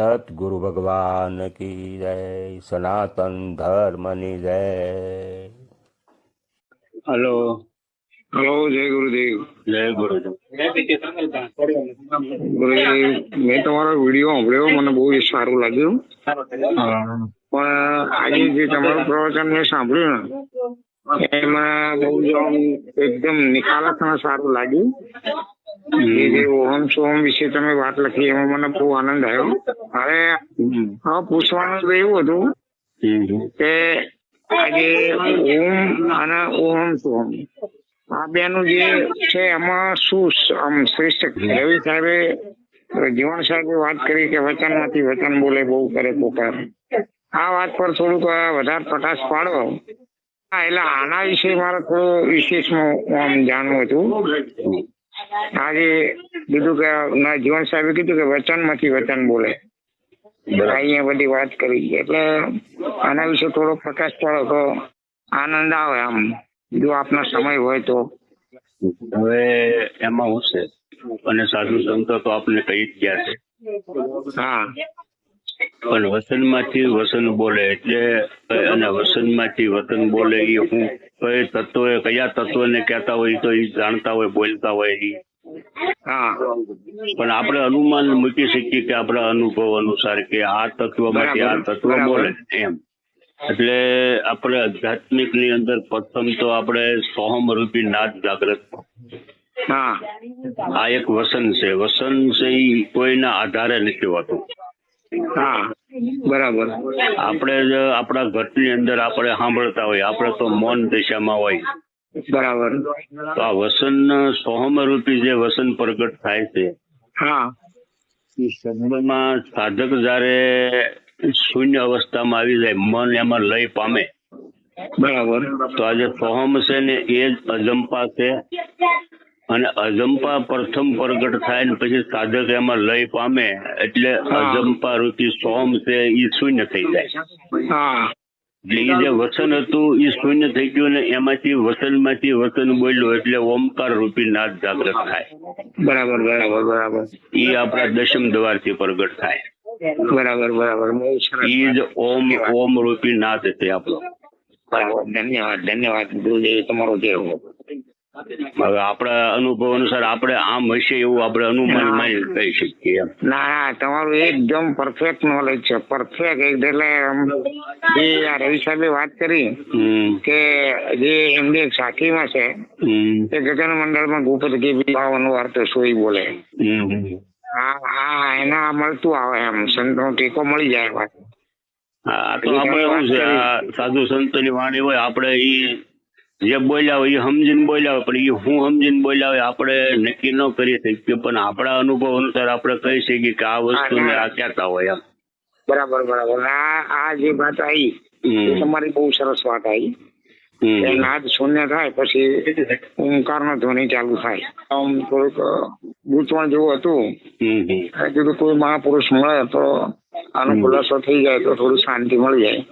સતગુરુ ભગવાન કી જય સનાતન ધર્મની જય હલો હલો જય ગુરુદેવ જય ગુરુદેવ ગુરુદેવ મેં તમારો વીડિયો સાંભળ્યો મને બહુ સારું લાગ્યું પણ આજે જે તમારું પ્રવચન મેં સાંભળ્યું ને એમાં બહુ જ આમ એકદમ નિખાલસ અને સારું લાગ્યું એ જે ઓહમ સોહમ વિશે તમે વાત લખી, એમાં મને બહુ આનંદ આવ્યો. હવે હવે પૂછવાનું તો એવું હતું કે આજે ઓમ અને ઓમ સોહમ, આ બેનું જે છે, એમાં શું આમ શ્રેષ્ઠ રવિ સાહેબે, જીવન સાહેબે વાત કરી કે વચનમાંથી વચન બોલે, બહુ કરે પોકાર. આ વાત પર થોડુંક વધારે પ્રકાશ પાડો. હા, એટલે આના વિશે મારે થોડું વિશેષમાં આમ જાણવું હતું. આજે કીધું કે જીવન સાહેબે કીધું કે વચનમાંથી વચન બોલે. અહીંયા બધી વાત કરી. એટલે આના વિશે થોડો પ્રકાશ પડો તો આનંદ આવે આમ. જો આપનો સમય હોય તો. હવે એમાં હું છે? અને સાધુ સંતો તો આપને કહી જ ગયા છે. હા. પણ વસનમાંથી વસન બોલે એટલે અને વસનમાંથી વતન બોલે એ હું કઈ તત્વો કયા તત્વને કહેતા હોય તો એ જાણતા હોય બોલતા હોય એ હા. પણ આપણે અનુમાન મૂકી શકીએ કે આપણા અનુભવ અનુસાર કે આ તત્વમાંથી આ તત્વ બોલે એમ. એટલે આપણે આધ્યાત્મિકની અંદર પ્રથમ તો આપણે સોહમ રૂપી નાદ જાગ્રત. હા. આ એક વસન છે. વસન છે ઈ કોઈના આધારે નથી હોતું. હા. બરાબર. આપણે આપણા ઘટની અંદર આપણે સાંભળતા હોય આપણે તો મૌન દિશામાં હોય. બરાબર. તો આ વસન સોહમ રૂપી જે વસન પ્રગટ થાય છે હા. એ શબ્દમાં સાધક જયારે શૂન્ય અવસ્થામાં આવી જાય મન એમાં લય પામે. બરાબર. તો આજે સોહમ છે ને એ જ અજંપા છે. અને અજંપા પ્રથમ પ્રગટ થાય ને પછી સાધક એમાં લય પામે એટલે. અજંપા રૂપી સોમ છે એ શૂન્ય થઈ જાય. એટલે એ જે વસન હતું એ શૂન્ય થઈ ગયું ને એમાંથી વસનમાંથી વસન બોલ્યું એટલે ઓમકાર રૂપી નાદ જાગૃત થાય. બરાબર બરાબર બરાબર. એ આપણા દશમ દ્વારથી પ્રગટ થાય. બરાબર બરાબર. એ જ ઓમ ઓમ રૂપી નાદ છે આપણો. બરાબર. ધન્યવાદ ધન્યવાદ. ગુરુદેવ તમારો જય હો હવે આપણા અનુભવ અનુસાર આપણે આમ હશે એવું આપણે અનુમાન માની કહી શકીએ ના તમારું એકદમ પરફેક્ટ નોલેજ છે. પરફેક્ટ એટલે જે આ રવિ સાહેબે વાત કરી કે જે એમની એક સાથીમાં છે કે ગગન મંડળમાં ગુપ્ત ગીબી બાવન વાર તો સોઈ બોલે હા હા એના મળતું આવે એમ. સંતનો ટેકો મળી જાય વાત હા તો આપણે સાધુ સંતોની વાણી હોય આપણે ઈ જે બોલ્યા હોય એ સમજીને બોલ્યા હોય પણ એ હું સમજીને બોલ્યા હોય આપણે નક્કી ન કરી શકીએ પણ આપણા અનુભવ અનુસાર આપણે કહી શકીએ કે આ વસ્તુને આ કહેતા હોય એમ. બરાબર બરાબર. આ આ જે વાત આવી એ તમારી બહુ સરસ વાત આવી. નાદ શૂન્ય થાય પછી ઓમકાર નો ધ્વનિ ચાલુ થાય. આમ થોડુંક ગૂંચવણ જેવું હતું. કીધું કોઈ મહાપુરુષ મળે તો આનો ખુલાસો થઈ જાય તો થોડું શાંતિ મળી જાય.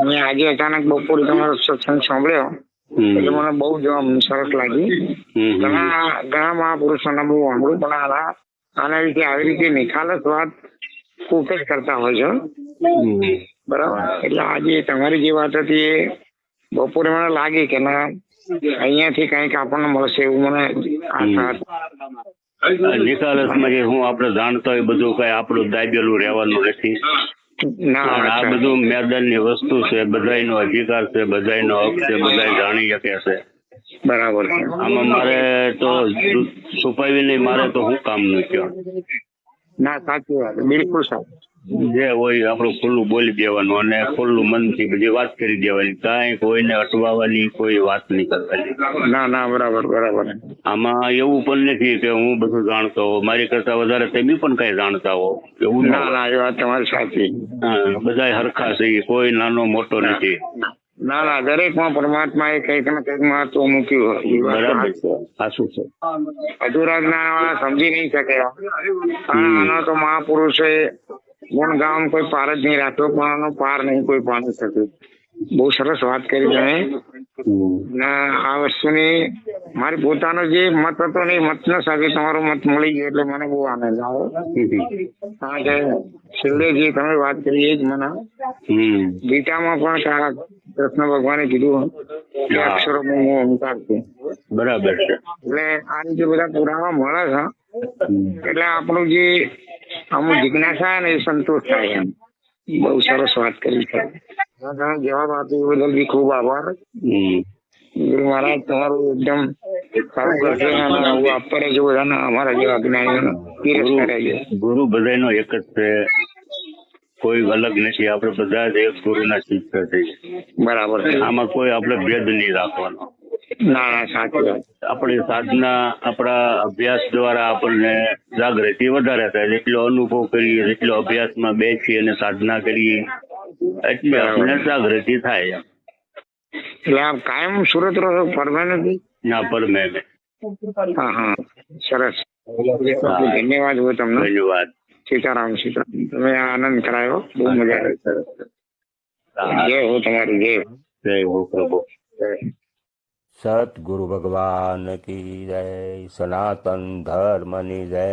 મેં આજે અચાનક બપોરે તમારો સત્સંગ સાંભળ્યો. એટલે મને બહુ જ સરસ લાગી. ઘણા ઘણા મહાપુરુષોના બહુ સાંભળ્યું પણ આના આના વિશે આવી રીતે નિખાલસ વાત ખૂબ જ કરતા હોય છે. બરાબર? એટલે આજે તમારી જે વાત હતી એ બપોરે મને લાગી કે ના અહીંયાથી કંઈક આપણને મળશે એવું મને આશા. નિકાલસમાં જે હું આપણે જાણતા હોય બધું કઈ આપણું દાબેલું રહેવાનું નથી. આ. બધું મેદાનની વસ્તુ છે બધાયનો અધિકાર છે બધાયનો હક છે બધાય જાણી શકે છે. બરાબર આમાં મારે તો છુપાવી નહીં મારે તો હું કામનું કયો ના સાચી વાત. બિલકુલ સાચું જે હોય આપણું ખુલ્લું બોલી દેવાનું અને ખુલ્લું મનથી બધી વાત કરી દેવાની. કાંઈ કોઈને અટવાવાની કોઈ વાત નહીં કરવાની. ના ના બરાબર બરાબર. આમાં એવું પણ નથી કે હું બધું જાણતો હોઉં. મારી કરતા વધારે તમે પણ કઈ જાણતા હો એવું ના ના એ વાત તમારી સાચી. બધા હરખા છે કોઈ નાનો મોટો નથી. ના ના દરેકમાં પરમાત્મા એ કંઈક ને કંઈક મહત્વ મૂક્યું બરાબર છે. સાચું છે. અધૂરા જ્ઞાન વાળા સમજી નહીં શકે. આનો તો મહાપુરુષે ગુણગાન કોઈ પાર જ નહીં રાખ્યો પણ આનો પાર નહીં કોઈ પામી શકે. બહુ સરસ વાત કરી તમે. આ વસ્તુની મારી પોતાનો જે મત હતો ને મત ના સાથે તમારો મત મળી ગયો એટલે મને બહુ આનંદ આવ્યો. કારણ કે છેલ્લે જે તમે વાત કરી એ જ મને. બીટામાં પણ કૃષ્ણ ભગવાને કીધું. અક્ષરો હું. ઓમકાર છું બરાબર છે. એટલે આ રીતે બધા પુરાવા મળે છે એટલે આપણું જે અમુક જિજ્ઞાસા ને એ સંતોષ થાય એમ. બહુ સરસ વાત કરી છે. તમે જવાબ આપ્યો એ બદલ બી ખૂબ આભાર. ગુરુ મહારાજ તમારું એકદમ સારું કરશે અને આવું આપતા રહેજો બધાને. અમારા જેવા રહેજો. ગુરુ બધાનો એક જ છે. કોઈ અલગ નથી. આપણે બધા જ એક ગુરુના શિષ્ય છીએ. બરાબર છે. આમાં કોઈ આપણે ભેદ નહીં રાખવાનો. ના ના સાચી વાત. આપણી સાધના આપણા અભ્યાસ દ્વારા આપણને જાગૃતિ વધારે થાય. જેટલો અનુભવ કરીએ જેટલો અભ્યાસમાં બેસીએ અને સાધના કરીએ એટલે આપણને જાગૃતિ થાય એટલે આપ કાયમ સુરત રહો છો પરમાનન્ટ ના પર મેં હા હા. સરસ. ધન્યવાદ હો તમને. ધન્યવાદ. સીતારામ સીતારામ તમે આનંદ કરાયો બહુ મજા આવી જય હો તમારી જય. જય હો પ્રભુ સદગુરુ ભગવાન કી જય સનાતન ધર્મની જય